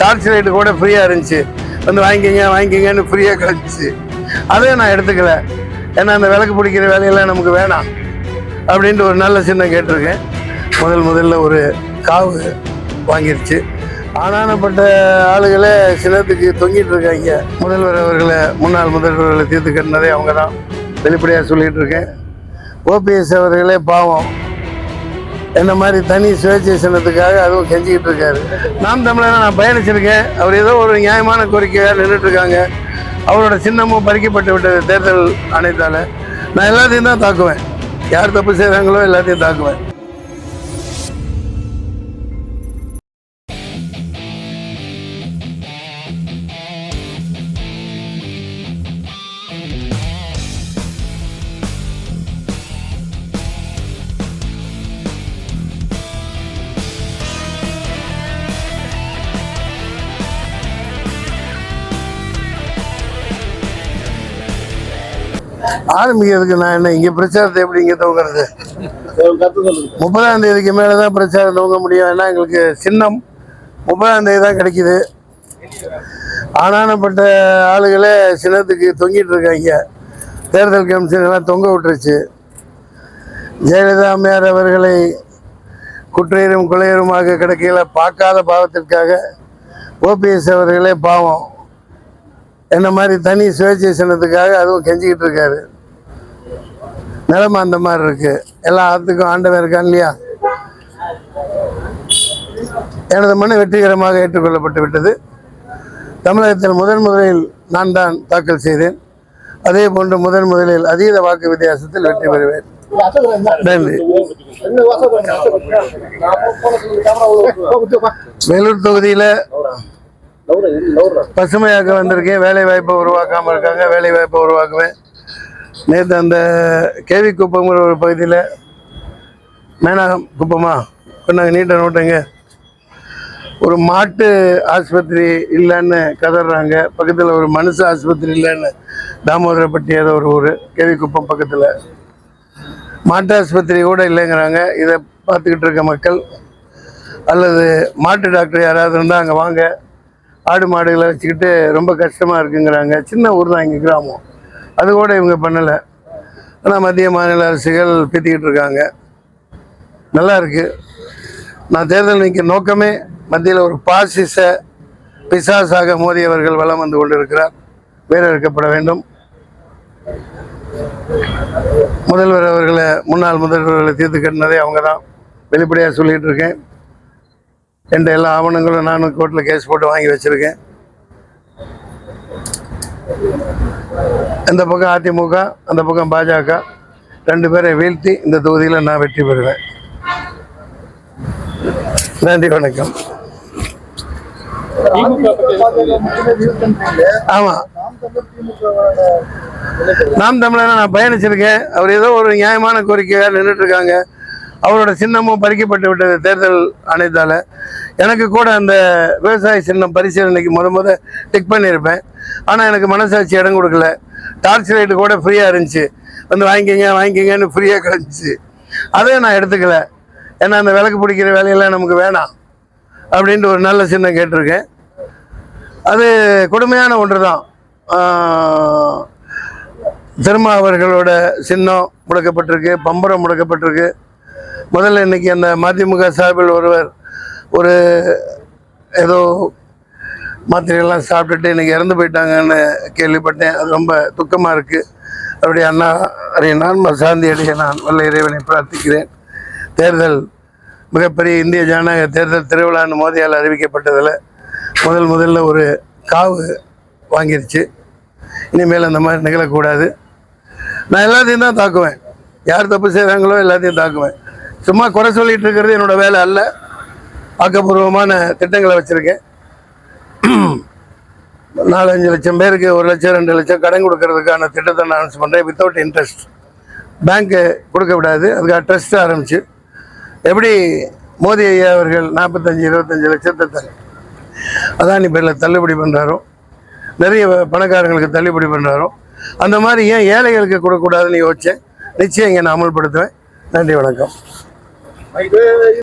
Torch light கூட ஃப்ரீயாக இருந்துச்சு. வந்து வாங்கிக்கிங்க வாங்கிக்கிங்கன்னு ஃப்ரீயாக கிடச்சிச்சு. அதையும் நான் எடுத்துக்கல. ஏன்னா அந்த விளக்கு பிடிக்கிற வேலையெல்லாம் நமக்கு வேணாம். அப்படின்ட்டு ஒரு நல்ல சின்னம் கேட்டிருக்கேன். முதல் முதல்ல ஒரு காவு வாங்கிருச்சு. ஆனானப்பட்ட ஆளுகளே சின்னத்துக்கு தொங்கிட்டு இருக்காங்க. முதல்வர் அவர்களை முன்னாள் முதல்வர்களை தீர்த்து கட்டினதே அவங்க தான் வெளிப்படையாக சொல்லிகிட்டு இருக்கேன் ஓபிஎஸ் அவர்களே பாவம். என்ன மாதிரி தனி சுயேட்சை அதுவும் கெஞ்சிக்கிட்டு இருக்காரு. நாம் தமிழரை நான் பயணிச்சிருக்கேன். அவர் ஏதோ ஒரு நியாயமான கோரிக்கையாக நின்றுட்டு இருக்காங்க அவரோட சின்னமும் பறிக்கப்பட்டு விட்டது தேர்தல் ஆணையத்தால். நான் எல்லாத்தையும் தான் தாக்குவேன். யார் தப்பு செய்கிறாங்களோ எல்லாத்தையும் தாக்குவேன். ஆரம்பிக்கிறதுக்கு நான் என்ன இங்கே பிரச்சாரத்தை எப்படி இங்கே தூங்குறது முப்பதாம் தேதிக்கு மேலே தான் பிரச்சாரம் துவங்க முடியும். ஏன்னா எங்களுக்கு சின்னம் முப்பதாம் தேதி தான் கிடைக்குது. ஆனானப்பட்ட ஆளுகளே சின்னத்துக்கு தொங்கிட்டு இருக்காங்க. தேர்தல் கமிஷன் எல்லாம் தொங்க விட்டுருச்சு. ஜெயலலிதா அம்மையார் அவர்களை குற்றையரும் கொலையருமாக கிடைக்கையில் பார்க்காத பாவத்திற்காக ஓபிஎஸ் அவர்களே பாவம். என்ன மாதிரி தனி சுயேட்சை சின்னத்துக்காக அதுவும் கெஞ்சிக்கிட்டு இருக்காரு. நிலைமை அந்த மாதிரி இருக்கு. எல்லா ஆத்துக்கும் ஆண்டவன் இருக்கான் இல்லையா? எனது மனு வெற்றிகரமாக ஏற்றுக்கொள்ளப்பட்டு விட்டது. தமிழகத்தில் முதன் முதலில் நான் தான் தாக்கல் செய்தேன். அதே போன்று முதன் முதலில் அதீத வாக்கு வித்தியாசத்தில் வெற்றி பெறுவேன். நன்றி. வேலூர் தொகுதியில் பசுமையாக்க வந்திருக்கேன். வேலை வாய்ப்பை உருவாக்காமல் இருக்காங்க. வேலை வாய்ப்பை உருவாக்குவேன். நேற்று அந்த கேவி குப்பங்கிற ஒரு பகுதியில் மேனாகம் குப்பமா? கொண்டாங்க நீட்டை நோட்டுங்க. ஒரு மாட்டு ஆஸ்பத்திரி இல்லைன்னு கதறாங்க. பக்கத்தில் ஒரு மனுஷ ஆஸ்பத்திரி இல்லைன்னு தாமோதரப்பட்டி ஏதோ ஒரு ஊர். கேவி குப்பம் பக்கத்தில். மாட்டு ஆஸ்பத்திரி கூட இல்லைங்கிறாங்க. இதை பார்த்துக்கிட்டு இருக்க மக்கள். அல்லது மாட்டு டாக்டர் யாராவது இருந்தால் அங்கே வாங்க. ஆடு மாடுகளை வச்சுக்கிட்டு ரொம்ப கஷ்டமாக இருக்குங்கிறாங்க. சின்ன ஊர் தான் இங்கே கிராமம். அது கூட இவங்க பண்ணலை. ஆனால் மத்திய மாநில அரசுகள் பேத்திக்கிட்டு இருக்காங்க. நல்லா இருக்குது நான் தேர்தல் நிற்க நோக்கமே மத்தியில் ஒரு பாசிச பிசாசாக மோதியவர்கள் வலம் வந்து கொண்டிருக்கிறார். வேற வேண்டும். முதல்வர் அவர்களை முன்னாள் முதல்வர்களை தீர்த்து கட்டினதே அவங்க தான் வெளிப்படையாக சொல்லிகிட்டு இருக்கேன். என்ற எல்லா ஆவணங்களும் நானும் கோர்ட்டில் கேஸ் போட்டு வாங்கி வச்சுருக்கேன். இந்த பக்கம் அதிமுக அந்த பக்கம் பாஜக ரெண்டு பேரை வீழ்த்தி இந்த தொகுதியில் நான் வெற்றி பெறுவேன். நன்றி வணக்கம். ஆமாம் நாம் தமிழனா நான் பயணிச்சிருக்கேன். அவர் ஏதோ ஒரு நியாயமான கோரிக்கையாக நின்றுட்டு இருக்காங்க. அவரோட சின்னமும் பறிக்கப்பட்டு விட்டது தேர்தல் ஆணையத்தால். எனக்கு கூட அந்த விவசாய சின்னம் பரிசீலனைக்கு முத முத டிக் பண்ணியிருப்பேன். ஆனால் எனக்கு மனசாட்சி இடம் கொடுக்கல. டார்ச் லைட்டு கூட ஃப்ரீயாக இருந்துச்சு. வந்து வாங்கிக்கிங்க வாங்கிக்கிங்கன்னு ஃப்ரீயாக கிடச்சிச்சு. அதையும் நான் எடுத்துக்கல. ஏன்னா அந்த விளக்கு பிடிக்கிற வேலையெல்லாம் நமக்கு வேணாம் அப்படின்ட்டு ஒரு நல்ல சின்னம் கேட்டிருக்கேன். அது கொடுமையான ஒன்று தான் திருமா அவர்களோட சின்னம் முடக்கப்பட்டிருக்கு பம்பரம் முடக்கப்பட்டிருக்கு. முதல்ல இன்னைக்கு அந்த மதிமுக சார்பில் ஒருவர் ஒரு ஏதோ மாத்திரையெல்லாம் சாப்பிட்டுட்டு இன்றைக்கி இறந்து போயிட்டாங்கன்னு கேள்விப்பட்டேன். அது ரொம்ப துக்கமாக இருக்குது அப்படி அண்ணா அறிய நான் சாந்தி அடைய நான் வல்ல இறைவனை பிரார்த்திக்கிறேன். தேர்தல் மிகப்பெரிய இந்திய ஜனநாயக தேர்தல் திருவிழான்னு மோதியால் அறிவிக்கப்பட்டதில் முதல் முதல்ல ஒரு காவு வாங்கிருச்சு. இனிமேல் அந்த மாதிரி நிகழக்கூடாது. நான் எல்லாத்தையும் தான் தாக்குவேன். யார் தப்பு செய்கிறாங்களோ எல்லாத்தையும் தாக்குவேன். சும்மா குறை சொல்லிட்டு இருக்கிறது என்னோட வேலை அல்ல. ஆக்கப்பூர்வமான திட்டங்களை வச்சுருக்கேன். நாலஞ்சு லட்சம் பேருக்கு ஒரு லட்சம் ரெண்டு லட்சம் கடன் கொடுக்கறதுக்கான திட்டத்தை நான் அனௌன்ஸ் பண்ணுறேன் வித்தவுட் இன்ட்ரெஸ்ட் பேங்க்கு கொடுக்க விடாது. அதுக்காக ட்ரஸ்ட் ஆரம்பிச்சு. எப்படி மோடி ஐயா அவர்கள் நாற்பத்தஞ்சு இருபத்தஞ்சு லட்சத்தை த அதானி பேரில் தள்ளுபடி பண்ணுறாரோ நிறைய பணக்காரங்களுக்கு தள்ளுபடி பண்ணுறாரோ அந்த மாதிரி ஏன் ஏழைகளுக்கு கொடுக்கக்கூடாதுன்னு யோசித்தேன் நிச்சயம் இங்கே நான் அமல்படுத்துவேன். நன்றி வணக்கம். Mas